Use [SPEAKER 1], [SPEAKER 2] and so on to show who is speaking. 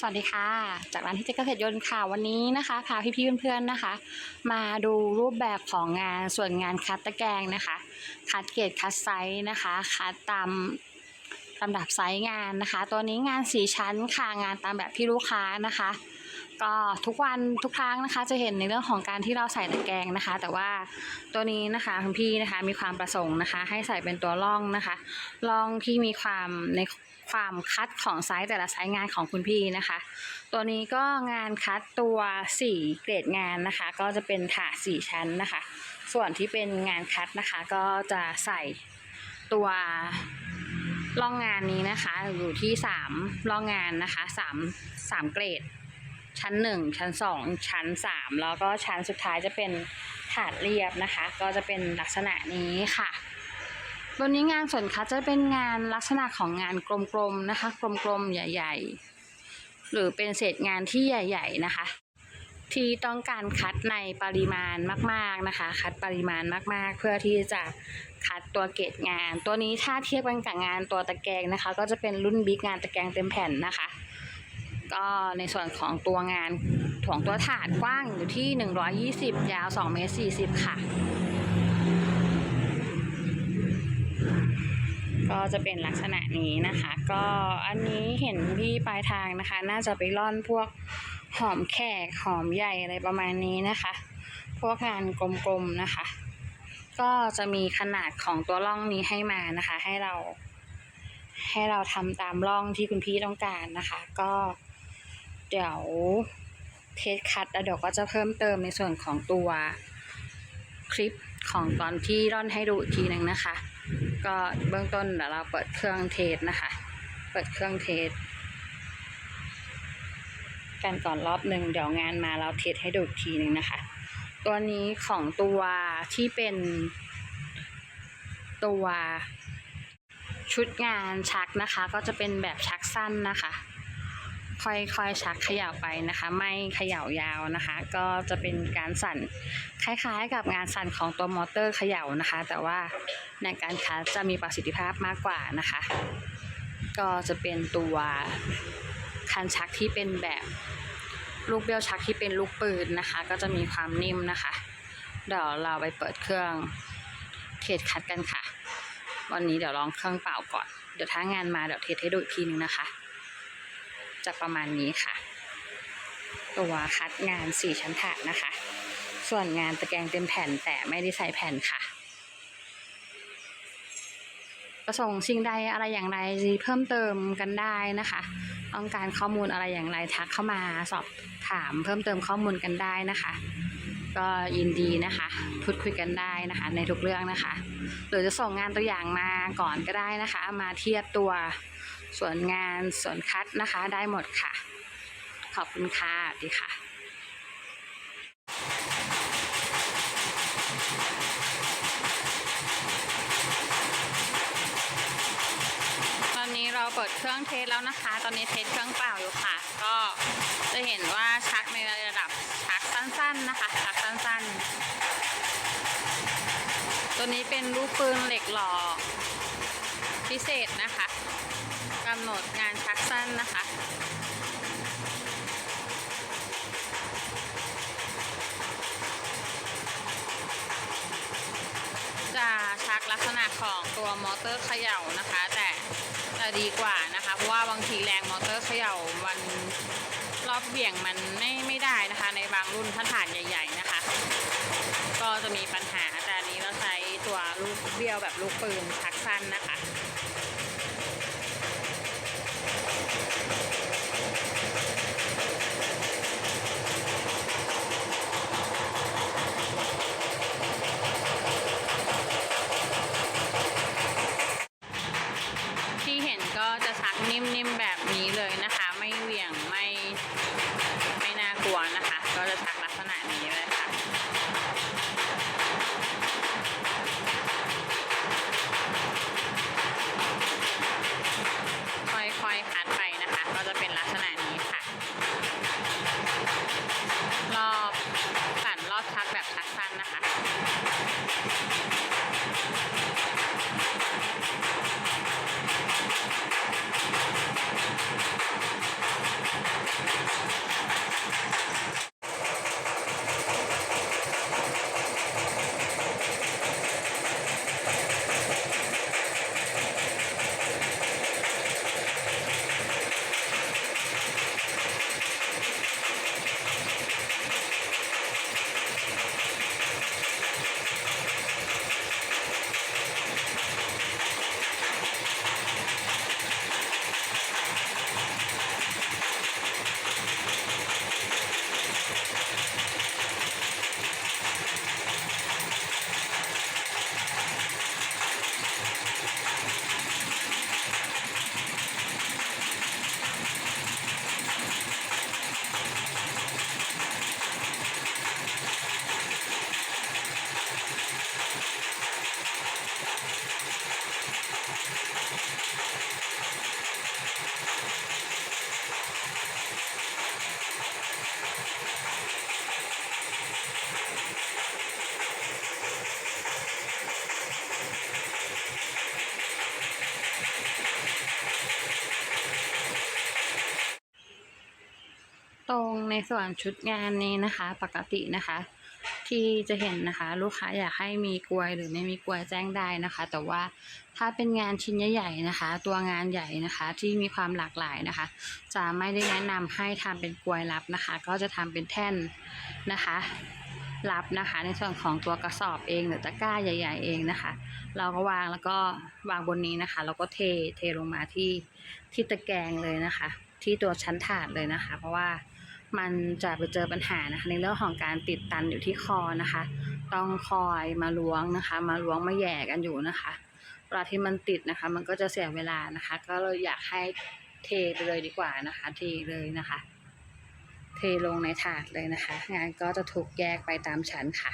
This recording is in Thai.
[SPEAKER 1] สวัสดีค่ะ จากร้านที่เจ๊เกษตรยนต์ค่ะวันนี้นะคะพาพี่ๆเพื่อนๆนะคะ มาดูรูปแบบของงานส่วนงานคัดตะแกรงนะคะ คัดเกรดคัดไซส์นะคะคัดตามลำดับไซส์งานนะคะ ตัวนี้งานสีชั้นค่ะงานตามแบบที่ลูกค้านะคะ ก็ทุกวันทุกครั้งนะคะ จะเห็นในเรื่องของการที่เราใส่ตะแกรงนะคะ แต่ว่าตัวนี้นะคะคุณพี่นะคะมีความประสงค์นะคะ ให้ใส่เป็นตัวร่องนะคะร่องที่มีความใน ความคัดของไซส์แต่ละไซส์งานของคุณพี่นะคะ ตัวนี้ก็งานคัดตัวสี่เกรดงานนะคะ ก็จะเป็นถาดสี่ชั้นนะคะ ส่วนที่เป็นงานคัดนะคะ ก็จะใส่ตัวร่องงานนี้นะคะ อยู่ที่สามร่องงานนะคะสามสามเกรด ชั้นหนึ่งชั้นสองชั้นสามแล้วก็ชั้นสุดท้ายจะเป็นถาดเรียบนะคะ ก็จะเป็นลักษณะนี้ค่ะ ตัวนี้งานส่วนคัดจะเป็นงานลักษณะของงานกลมๆนะคะ กลมๆใหญ่ๆ หรือเป็นเศษงานที่ใหญ่ ๆนะคะ ที่ต้องการคัดในปริมาณมากๆนะคะ คัดปริมาณมากๆ เพื่อที่จะคัดตัวเกรดงาน ตัวนี้ถ้าเทียบกันกับงานตัวตะแกรงนะคะ ก็จะเป็นรุ่นบิ๊กงานตะแกรงเต็มแผ่นนะคะ ก็ในส่วนของตัวงานถ่วงตัวถาดกว้างอยู่ที่ 120 ยาว2เมตร40 ค่ะ ก็จะเป็นลักษณะนี้นะคะ ก็อันนี้เห็นพี่ปลายทางนะคะ น่าจะไปร่อนพวกหอมแขกหอมใหญ่อะไรประมาณนี้นะคะ พวกงานกลมๆนะคะ ก็จะมีขนาดของตัวร่องนี้ให้มานะคะ ให้เรา ให้เราทำตามร่องที่คุณพี่ต้องการนะคะ ก็เดี๋ยวเทสคัดแล้วเดี๋ยวก็จะเพิ่มเติมในส่วนของตัวคลิปของตอนที่ร่อนให้ดูอีกทีหนึ่งนะคะ ก็เบื้องต้นเดี๋ยวเราเปิดเครื่องเทสนะคะ เปิดเครื่องเทสกันก่อนรอบหนึ่งเดี๋ยวงานมาเราเทสให้ดูอีกทีหนึ่งนะคะ ตัวนี้ของตัวที่เป็นตัวชุดงานชักนะคะ ก็จะเป็นแบบชักสั้นนะคะ ค่อยๆชักเขย่าไปนะคะ ไม่เขย่ายาวนะคะ ก็จะเป็นการสั่นคล้ายๆ กับงานสั่นของตัวมอเตอร์เขย่านะคะ แต่ว่าในการคัดจะมีประสิทธิภาพมากกว่านะคะ ก็จะเป็นตัวคันชักที่เป็นแบบลูกเบี้ยวชักที่เป็นลูกปืนนะคะ ก็จะมีความนิ่มนะคะ เดี๋ยวเราไปเปิดเครื่องเทสคัดกันค่ะ วันนี้เดี๋ยวลองเครื่องเปล่าก่อน เดี๋ยวถ้างานมาเดี๋ยวเทสให้ดูอีกทีนึงนะคะ จะประมาณนี้ค่ะ ตัวคัดงานสี่ชั้นถาดนะคะ ส่วนงานตะแกรงเต็มแผ่นแต่ไม่ได้ใส่แผ่นค่ะ ประสงค์สิ่งใดอะไรอย่างไรเพิ่มเติมกันได้นะคะ ต้องการข้อมูลอะไรอย่างไรทักเข้ามาสอบถามเพิ่มเติมข้อมูลกันได้นะคะก็ยินดีนะคะพูดคุยกันได้นะคะ ในทุกเรื่องนะคะ หรือจะส่งงานตัวอย่างมาก่อนก็ได้นะคะ มาเทียบตัว ส่วนงานส่วนคัดนะคะ ได้หมดค่ะ ขอบคุณค่ะดีค่ะตอนนี้เราเปิดเครื่องเทสแล้วนะคะ ตอนนี้เทสเครื่องเปล่าอยู่ค่ะ ก็จะเห็นว่าชักในระดับชักสั้นๆนะคะ ชักสั้นๆ ตัวนี้เป็นลูกปืนเหล็กหล่อพิเศษนะคะำหนดงานชักสั้นนะคะ จะชักลักษณะของตัวมอเตอร์เขย่านะคะ แต่จะดีกว่านะคะ เพราะว่าบางทีแรงมอเตอร์เขย่ามันรอบเบี่ยงมันไม่ไม่ได้นะคะ ในบางรุ่นถ้าฐานใหญ่ ๆนะคะ ก็จะมีปัญหาแต่นี้เราใช้ตัวลูกเบี้ยวแบบลูกปืนชักสั้นนะคะ あっ。 ตรงในส่วนชุดงานนี้นะคะ ปกตินะคะ ที่จะเห็นนะคะ ลูกค้าอยากให้มีกลวยหรือไม่มีกลวยแจ้งได้นะคะ แต่ว่าถ้าเป็นงานชิ้นใหญ่ๆนะคะ ตัวงานใหญ่นะคะที่มีความหลากหลายนะคะ จะไม่ได้แนะนำให้ทำเป็นกลวยรับนะคะ ก็จะทำเป็นแท่นนะคะรับนะคะในส่วนของตัวกระสอบเองหรือตะกร้าใหญ่ ๆ เองนะคะ เราก็วางแล้วก็วางบนนี้นะคะ แล้วก็เทเทลงมาที่ที่ตะแกรงเลยนะคะ ที่ตัวชั้นถาดเลยนะคะ เพราะว่า มันจะไปเจอปัญหานะคะในเรื่องของการติดตันอยู่ที่คอนะคะ ต้องคอยมาล้วงนะคะ มาล้วงมาแย่กันอยู่นะคะเวลาที่มันติดนะคะ มันก็จะเสียเวลานะคะ ก็เลยอยากให้เทไปเลยดีกว่านะคะ เทเลยนะคะ เทลงในถาดเลยนะคะ งานก็จะถูกแยกไปตามชั้นค่ะ